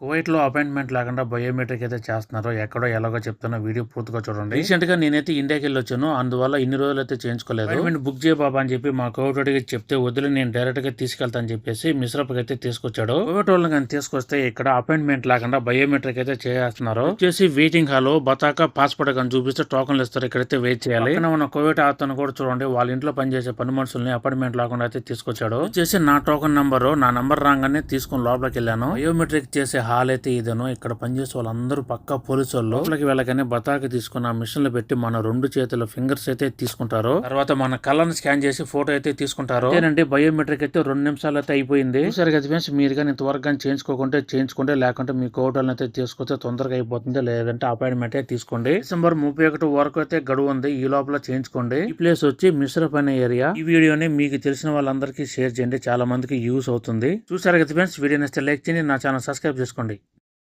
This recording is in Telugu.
కువైట్లో అపాయింట్మెంట్ లేకుండా బయోమెట్రిక్ అయితే చేస్తున్నారు ఎక్కడో ఎలాగో చెప్తున్నా వీడియో పూర్తిగా చూడండి. రీసెంట్గా నేనైతే ఇండియాకి వెళ్ళి వచ్చాను అందువల్ల ఇన్ని రోజులు అయితే చేయించుకోలేదు. అపాయింట్మెంట్ బుక్ చేయ బాబా అని చెప్పి మా కోవిడ్ వాడికి చెప్తే వదిలి నేను డైరెక్ట్గా తీసుకెళ్తా అని చెప్పేసి మిశ్రప్కి అయితే తీసుకొచ్చాడు. కోవిడ్ వాళ్ళని కానీ తీసుకొస్తే ఇక్కడ అపాయింట్మెంట్ లేకుండా బయోమెట్రిక్ అయితే చేస్తున్నారు. వచ్చేసి వెయిటింగ్ హాల్ బతాక పాస్పోర్ట్ కానీ చూపిస్తే టోకన్లు ఇస్తారు. ఇక్కడైతే వెయిట్ చేయాలి. ఉన్న కోవిడ్ అతను కూడా చూడండి వాళ్ళ ఇంట్లో పనిచేసే పని మనుషుల్ని అపాయింట్మెంట్ లేకుండా అయితే తీసుకొచ్చాడు. వచ్చేసి నా టోకన్ నంబర్ నా నంబర్ రాగానే తీసుకుని లోపలికి వెళ్ళాను. బయోమెట్రిక్ చేసే హాల్ అయితే ఇదను ఇక్కడ పనిచేసే వాళ్ళందరూ పక్క పోలీసు వాళ్ళు. లోపలికి వెళ్ళగానే బతాకి తీసుకున్న మిషన్లో పెట్టి మన రెండు చేతుల ఫింగర్స్ అయితే తీసుకుంటారు. తర్వాత మన కళ్ళని స్కాన్ చేసి ఫోటో అయితే తీసుకుంటారు. ఏంటంటే బయోమెట్రిక్ అయితే రెండు నిమిషాలు అయితే అయిపోయింది. సరే కదా ఫ్రెండ్స్ మీరు కానీ ఇంతవరకు కానీ చేయించుకోకుంటే చేయించుకుంటే లేకుంటే మీ కోటలను అయితే తీసుకొస్తే తొందరగా అయిపోతుంది. లేదంటే అపాయింట్మెంట్ అయితే తీసుకోండి. డిసెంబర్ ముప్పై ఒకటి వరకు అయితే గడువు ఉంది. ఈ లోపల చేయించుకోండి. ఈ ప్లేస్ వచ్చి మిశ్రప్ అనే ఏరియా ఈ వీడియోని మీకు తెలిసిన వాళ్ళందరికీ షేర్ చేయండి. చాలా మందికి యూస్ అవుతుంది. చూసారు కదా ఫ్రెండ్స్ వీడియో నచ్చితే లైక్ చేయండి. నా ఛానల్ సబ్స్క్రైబ్ చేసుకోండి.